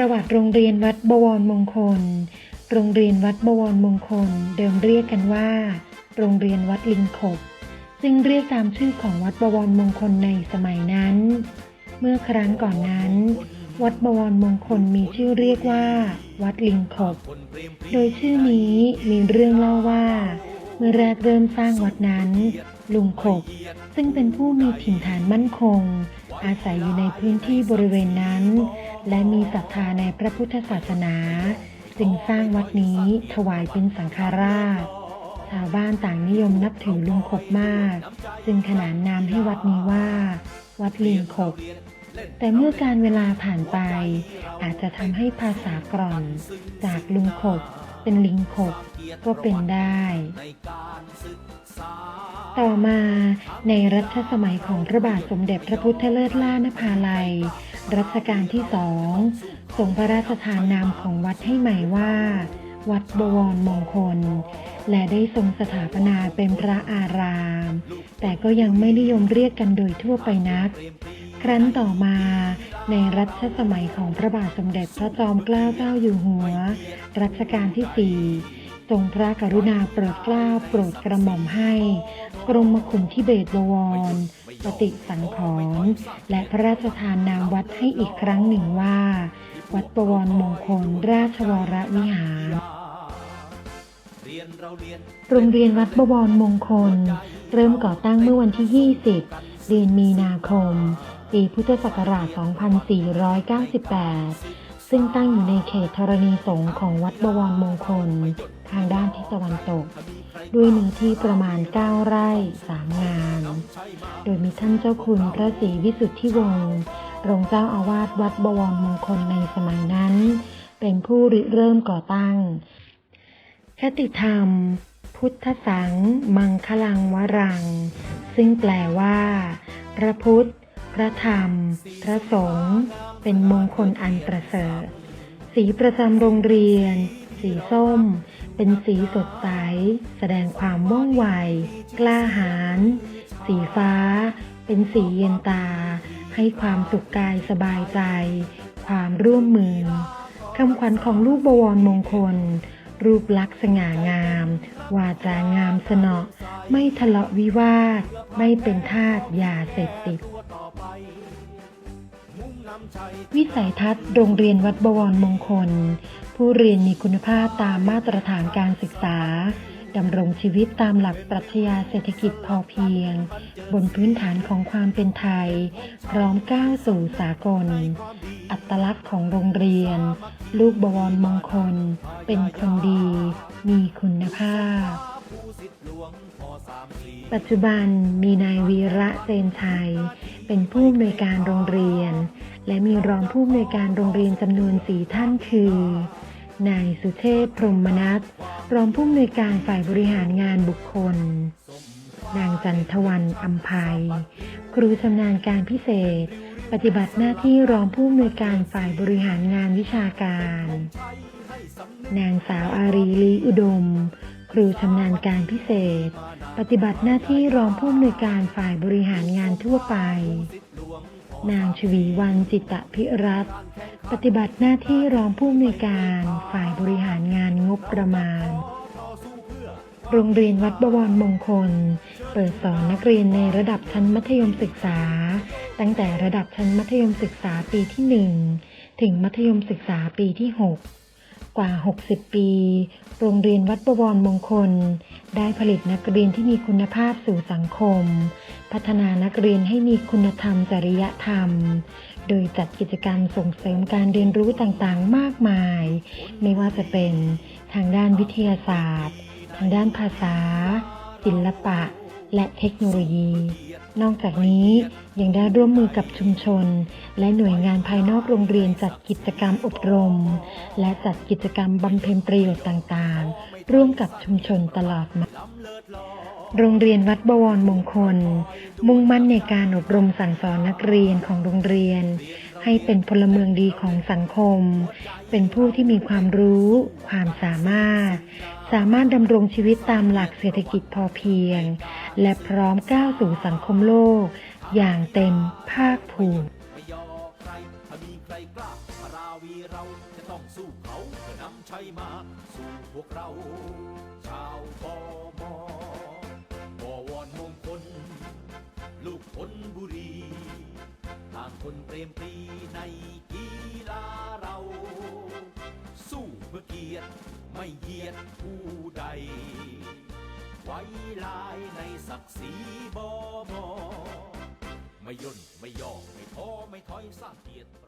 ประวัติโรงเรียนวัดบวรมงคล โรงเรียนวัดบวรมงคล เดิมเรียกกันว่า โรงเรียนวัดลิงขบซึ่งเรียกตามชื่อของวัดบวรมงคลในสมัยนั้น เมื่อครั้งก่อนนั้น วัดบวรมงคลมีชื่อเรียกว่า วัดลิงขบ โดยชื่อนี้มีเรื่องเล่าว่า เมื่อแรกเริ่มสร้างวัดนั้น ลุงขบ ซึ่งเป็นผู้มีถิ่นฐานมั่นคง อาศัยอยู่ในพื้นที่บริเวณนั้น และมีศรัทธาในพระพุทธศาสนา จึงสร้างวัดนี้ถวายเป็นสังฆราช ชาวบ้านต่างนิยมนับถือลุงขบมาก จึงขนานนามให้วัดนี้ว่า วัดลิงขบแต่เมื่อการเวลาผ่านไป อาจจะทำให้ภาษากร่อน จากลุงขบเป็นลิงขบก็เป็นได้ ต่อมาในรัชสมัยของพระบาทสมเด็จพระพุทธเลิศล่านภาลัย รัชกาลที่สองทรงพระราชทานนามของวัดให้ใหม่ว่า วัดบวรมงคล และได้ทรงสถาปนาเป็นพระอาราม แต่ก็ยังไม่นิยมเรียกกันโดยทั่วไปนัก ครั้นต่อมาในรัชสมัยของพระบาทสมเด็จพระจอมเกล้าเจ้าอยู่หัว รัชกาลที่สี่ ทรงพระกรุณาโปรดเกล้าโปรดกระหม่อมให้ กรมขุนทิเบศบวร ปฏิสังขรณ์และพระราชทานนามวัดให้อีกครั้งหนึ่งว่า วัดบวรมงคลราชวรวิหารโรงเรียนวัดบวรมงคล เริ่มก่อตั้งเมื่อวันที่ 20 เดือนมีนาคม ปีพุทธศักราช 2498 ซึ่งตั้งอยู่ในเขตธรณีสงฆ์ของวัดบวรมงคล ทางด้านทิศตะวันตก ด้วยเนื้อที่ประมาณ 9 ไร่3งาน โดยมีท่านเจ้าคุณพระศรีวิสุทธิวงศ์รองเจ้าอาวาสวัดบวรมงคลในสมัยนั้น เป็นผู้ริเริ่มก่อตั้ง คติธรรม พุทธสัง มังคลังวรัง ซึ่งแปลว่า พระพุทธ พระธรรม พระสงฆ์เป็นมงคลอันประเสริฐ สีประจำโรงเรียน สีส้ม เป็นสีสดใส แสดงความว่องไว กล้าหาญ สีฟ้า เป็นสีเย็นตา ให้ความสุขกายสบายใจ ความร่วมมือคำขวัญของลูกบวรมงคล รูปลักษณ์สง่างาม วาจางามสนอ ไม่ทะเลาะวิวาท ไม่เป็นทาสยาเสพติด วิสัยทัศน์โรงเรียนวัดบวรมงคล ผู้เรียนมีคุณภาพตามมาตรฐานการศึกษาดำรงชีวิตตามหลักปรัชญาเศรษฐกิจพอเพียง บนพื้นฐานของความเป็นไทย พร้อมก้าวสู่สากล อัตลักษณ์ของโรงเรียน ลูกบวรมงคล เป็นคนดี มีคุณภาพ ปัจจุบันมีนายวีระเซนชัย เป็นผู้อำนวยการโรงเรียน และมีรองผู้อำนวยการโรงเรียนจำนวนสี่ท่านคือนายสุเทพพรหมนัสรองผู้อำนวยการฝ่ายบริหารงานบุคคล นางจันทวันอัมภัย ครูชำนาญการพิเศษ ปฏิบัติหน้าที่รองผู้อำนวยการฝ่ายบริหารงานวิชาการ นางสาวอารีลีอุดม ครูชำนาญการพิเศษ ปฏิบัติหน้าที่รองผู้อำนวยการฝ่ายบริหารงานทั่วไป นางชวีวันจิตตพิรัตปฏิบัติหน้าที่รองผู้อำนวยการฝ่ายบริหารงานงบประมาณ โรงเรียนวัดบวรมงคล เปิดสอนนักเรียนในระดับชั้นมัธยมศึกษา ตั้งแต่ระดับชั้นมัธยมศึกษาปีที่ 1 ถึงมัธยมศึกษาปีที่ 6 กว่า 60 ปี โรงเรียนวัดบวรมงคล ได้ผลิตนักเรียนที่มีคุณภาพสู่สังคม พัฒนานักเรียนให้มีคุณธรรมจริยธรรม โดยจัดกิจกรรมส่งเสริมการเรียนรู้ต่างๆ มากมาย ไม่ว่าจะเป็นทางด้านวิทยาศาสตร์ ทางด้านภาษา ศิลปะ และเทคโนโลยี นอกจากนี้ยังได้ร่วมมือกับชุมชน และหน่วยงานภายนอกโรงเรียนจัดกิจกรรมอบรม และจัดกิจกรรมบำเพ็ญประโยชน์ต่างๆ ร่วมกับชุมชนตลอดมา โรงเรียนวัดบวรมงคล มุ่งมั่นในการอบรมสั่งสอนนักเรียนของโรงเรียน ให้เป็นพลเมืองดีของสังคม เป็นผู้ที่มีความรู้ ความสามารถ สามารถดำรงชีวิตตามหลักเศรษฐกิจพอเพียง และพร้อมก้าวสู่สังคมโลก อย่างเต็มภาคภูมิู้เขาเพื่อนำชัยมา สู่พวกเรา ชาวกมบวรมงคล ลูกพลบุรีต่างคนเปรมปรีในกีฬาเรา สู้เพื่อเกียรติไม่เหยียดผู้ใด ไว้ลายในศักดิ์ศรีบอมอไม่ย่นไม่ย่อไม่ท้อไม่ถอยสร้างเกียรติ